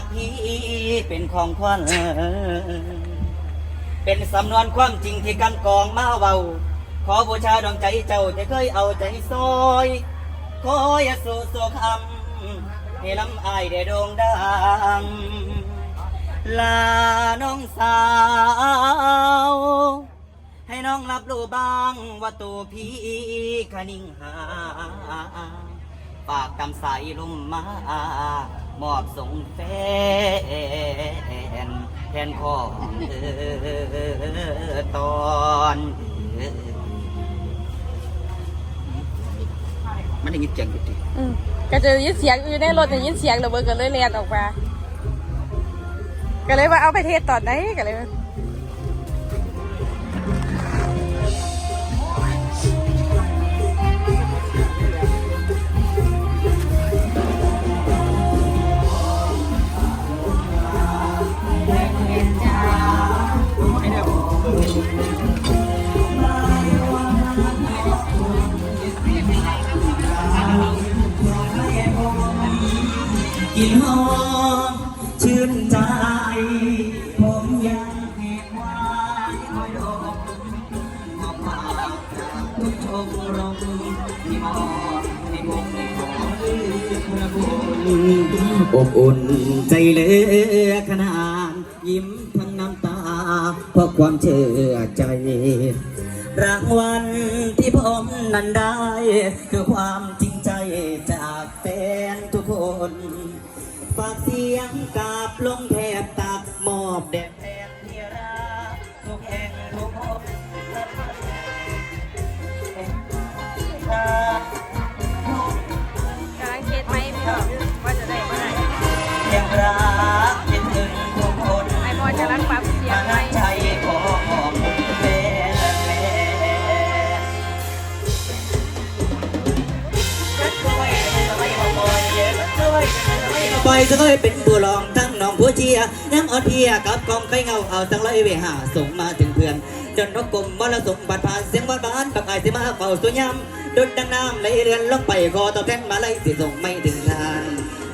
ากพี่เป็นของขวัญเป็นสำนวนความจริงที่กันกองมาเบาขอบูชาดวงใจเจ้าจะเคยเอาใจซอยขออย่าสู่โศกคำให้ลำอายได้โด่งดังลาน้องสาว ให้น้องรับรู้บ้างว่าตัวพี่คนิ่งหาปากกำสลมมา มอบส่งแฟนแทนของเธอตอนมันได้ยินเสียงอยู่ดิอืมก็จะยินเสียงอยู่ในรถได้ยินเสียงระเบิดก็เลยเรียนออกมา ก็เลยว่าเอาไปเทศตอนไหนก็เลย อบอุ่นใจเหลือขนาดยิ้มทั้งน้ำตา เพราะความเชื่อใจ รางวัลที่ผมนั้นได้ คือความจริงใจจากแฟนทุกคน ฝากเสียงกราบลงแทบตักมอบแด่ ปล่อยจะเคยเป็นผู้รองทั้งน้องผู้เชียร์น้ำอ่อนเพียกับกองไข่เงาเอาตั้งร้อยเวหาส่งมาถึงเพื่อนจนนกกลมมรสุมบาดผ่านเสียงบานบานกับไอายสิมาเฝ้าสวยำดุดดังน้ำไหลเรือนลงไปขอตอบแทนมาไล่สิส่งไม่ถึงทาน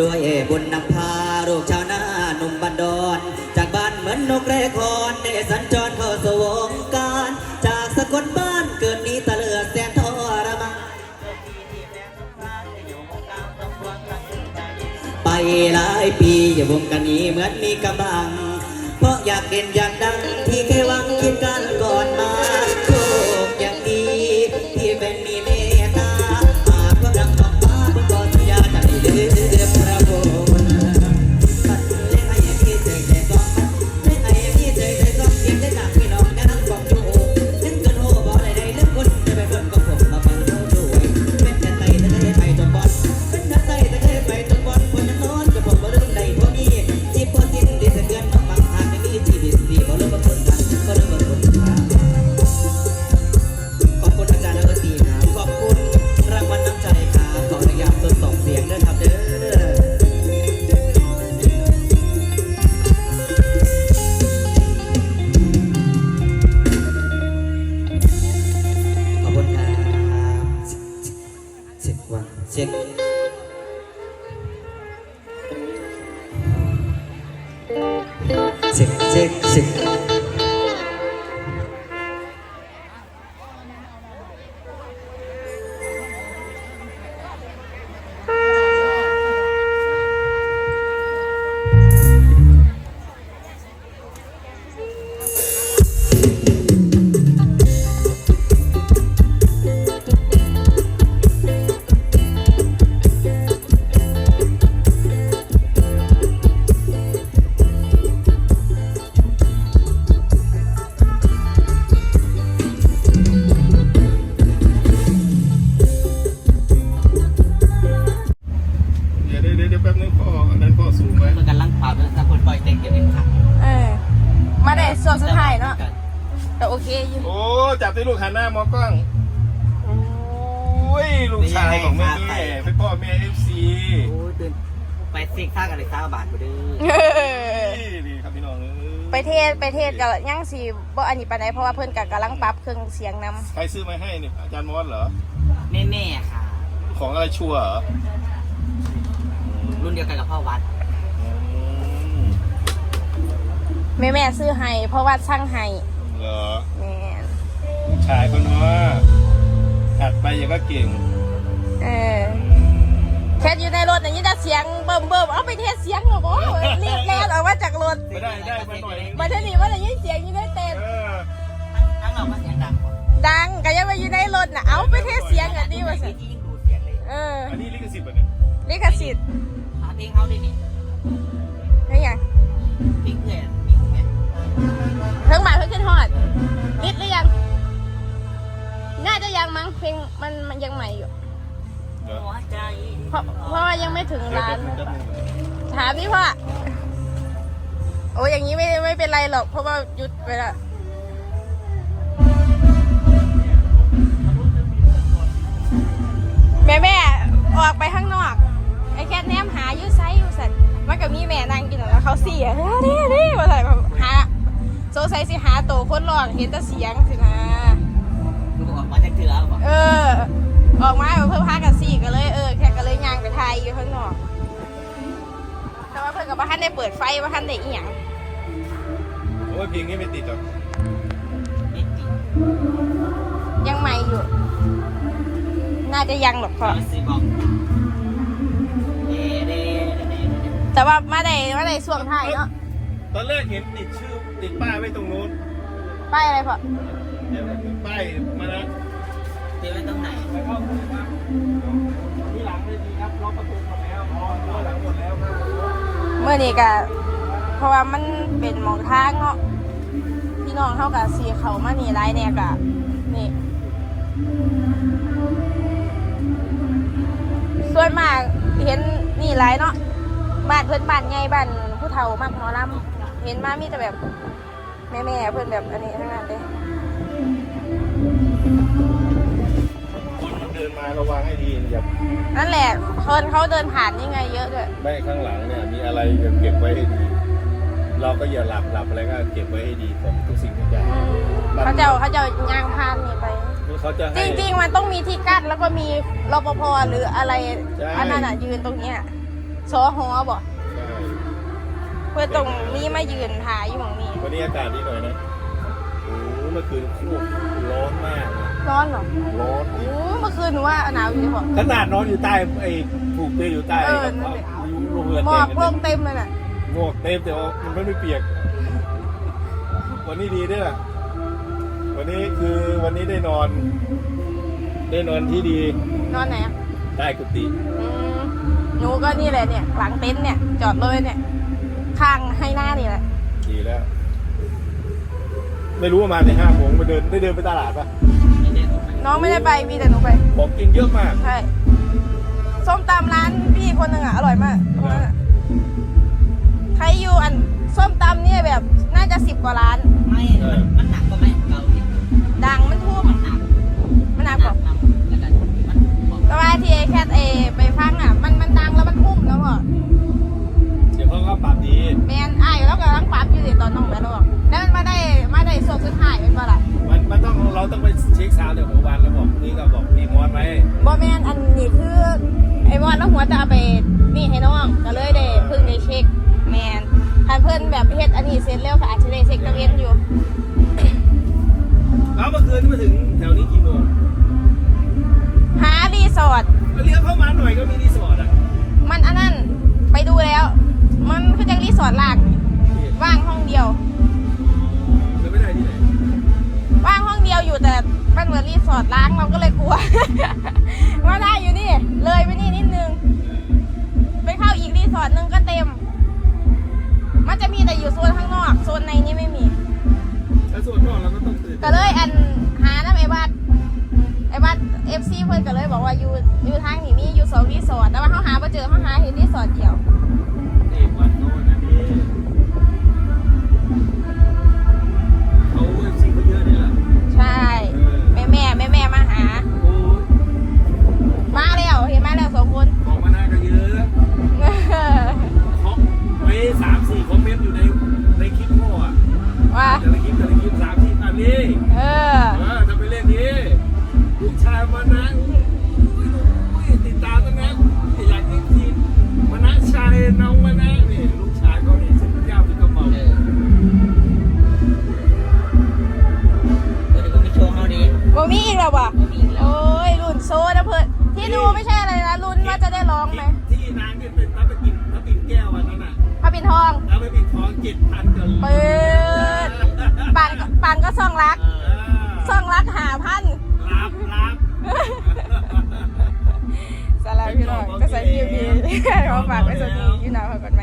ด้วยบุญนำพาลูกชาวนาหนุ่มบันดอนจากบ้านเหมือนนกแรคอนได้สัญจรเข้าสวงการจากสกลบ้าน หลายปีอย่าวงกันนี้เหมือนมีกำลัง เพราะอยากเด่นอยากดังที่แค่ว่า วั เคอยู่โอ้จับที่ลูกหันหน้ามองกล้องโอ้ยลูกชายของแม่แม่เป็นพ่อแม่เอฟซีโอ้ยตื่นไปซิกท่ากันเลยสามบาทกูดื้อนี่ครับพี่น้องเอ้ยไปเทศไปเทศกับยังสีบ่อันนี้ปานใดเพราะว่าเพิ่นกับกำลังปรับเครื่องเสียงนำใครซื้อมาให้เนี่ยอาจารย์มอสเหรอแน่ๆค่ะ ของอะไรชัวร์เหรอรุ่นเดียวกันกับพ่อวัดอืมแม่แม่ซื้อให้เพราะว่าช่างให้ เหรอแม่นลูกชายเขาเนาะถัดไปยังก็เก่งเออแค่อยู่ในรถอย่างนี้จะเสียงเบิ่มเบิ่มเอาไปเทสเสียงเหรอบ่รีบแล่นออกมาจากรถไม่ได้ได้มาหน่อยมาเท่านี้ว่าจะยินเสียงอยู่ในเต็นเออทั้งเราก็เสียงดังกว่าดังก็ยังมาอยู่ในรถน่ะเอาไปเทสเสียงอะดีว่าสิที่ยิ่งดูดเสียงเลยเอออันนี้ลิขสิทธิ์ป่ะเนี่ยลิขสิทธิ์หาเพลงเขาได้นี่นี่ไงเพลงเพื่อน ขึ้นฮอดนิดหรือยัง น่าจะยังมั้งเพลงมันมันยังใหม่อยู่เหรอหัวใจเพราะเพราะว่ายังไม่ถึงเดี๋ยวร้านแป๊บนึงแป๊บนึงถามพี่พ่อโอ้ยอย่างนี้ไม่ไม่เป็นไรหรอก เพราะว่าหยุดไปละแม่แม่ออกไปข้างนอกไอ้แค่แนมหาอยูไซอยู่สัตว์มันก็มีแม่นั่งกินแล้วเขาเสียนี่นี่มาใส่หา โซไซสิหาโตวคนหลอกเห็นแต่เสียงสินะดูออกมาจากเถื่อบอกเออ ออกมาแบบเพิ่มพากันสี่ก็เลยเออแค่ก็เลยย่างไปไทยอยู่ข้างนอกแต่ว่าเพิ่นกับว่าท่านได้เปิดไฟว่าท่านได้อีหยังโอ้ยเพลงนี้ไม่ติดหรอกนิดติดยังใหม่อยู่ น่าจะยังหรอกพอเราซื้อบอกเด้เด้เด้เด้แต่ว่ามาได้มาได้ช่วงท้ายเนาะตอนแรกเห็นติดชื่อ ติดป้ายไว้ตรงนู้นป้ายอะไรพอเดี๋ยวป้ายมานะเดี๋ยวไว้ตรงไหนที่หลังเลยดีครับล็อกประตูหมดแล้วอ๋อล็อกหลังหมดแล้วครับเมื่อนี้ก็เพราะว่ามันเป็นหมองทางเนาะพี่น้องเท่ากับสีเขามานี่ไรเนี่ยกะนี่ส่วนมากเห็นนี่ไรเนาะบ้านเพื่อนบ้านใหญ่บ้านผู้เฒ่ามากหมอลำ เห็นมามีแต่แบบแม่ๆเพื่อนแบบอันนี้ทั้งนั้นเลยคนเดินมาระวังให้ดีอย่านั่นแหละคนเขาเดินผ่านนี่ไงเยอะด้วยไม่ข้างหลังเนี่ยมีอะไรเก็บไว้ให้ดี เราก็อย่าหลับหลับอะไรก็เก็บไว้ให้ดีของทุกสิ่งทุกอย่างเขาจะเขาจะยางพานนี่ไปเขาจะจให้ริง ๆ มันต้องมีที่กั้นแล้วก็มีรปภหรืออะไรใช่อันนั้นอะยืนตรงเนี้ยโซฮอบอกใช่เพื่อตรงนี้มายืนถ่ายอยู่ตรงนี้วันนี้อากาศดีหน่อยนะโอ้โหเมื่อคืนโคตรร้อนมากนะร้อนเหรอร้อนโอ้เมื่อคืนหนูว่าหนาวอยู่ที่บอก ขนาดนอนอยู่ใต้ไอ้ผูกเตียงอยู่ใต้เออกับนั่นแหละ โรงเรือนหมเตีอยกงลกันงเต็มเลยน่ะหมอกเต็มแต่ว่ามันไม่เปียก วันนี้ดีด้วยล่ะ วันนี้คือวันนี้ได้นอน ได้นอนที่ดีนอนไหนอะใต้กุฏิอืมหนูก็นี่แหละเนี่ย หลังเต็นท์เนี่ยจอดเลยเนี่ย ข้างให้หน้านี่แหละดีแล้ว ไม่รู้ว่ามาในห้าโมงไปเดินได้เดินไปตลาดปะไม่ได้ตรงไหนน้องไม่ได้ไปมีแต่หนูไปของกินเยอะมาก ใช่ ส้มตำร้านพี่คนหนึ่งอะ อร่อยมาก ต้องไปเช็คซาวด์เดี๋ยวของวันแล้วบอกนี่ก็บอกมีมอนไหมบอแมนอันนี้คือไอ้มอนแล้วหัวจะเอาไปนี่ให้น้องก็เลยได้เพิ่งได้เช็คแมนถ้าเพิ่นแบบเฮ็ดอันนี้เสร็จแล้วก็อาจจะได้เช็คตะเวนอยู่ แล้วเมื่อคืนมาถึงแถวนี้กี่โมง สอดล้างเราก็เลยกลัว ว่าได้อยู่นี่ เลยไปนี่นิดามานะติดตามตั้งนะอยากกินทีมานะชายน้องมานะนี่ลูกชายก็เนี่ยเส้นยาเป็นกระเป๋าเดี๋ยวกูไปโชว์เขาดีบ่มีอีกแล้วว่ะโอ้ยรุ่นโซ่นะเพื่อนที่ดูไม่ใช่อะไรนะลุ้นว่าจะได้ร้องไหมที่นางเนี่เป็นพระปิ่นพระปิ่นแก้วอันนั้นอะพระปิ่นทองพระปิ่นทองเจ็ดพันกันเปิดปังปังก็ซ่องรักซ่องรักหาพันรับรับ สาราพี่น้องก็ใส่คิวพีเขาฝากไว้สนีอยู่หนาเขาก่อนไหม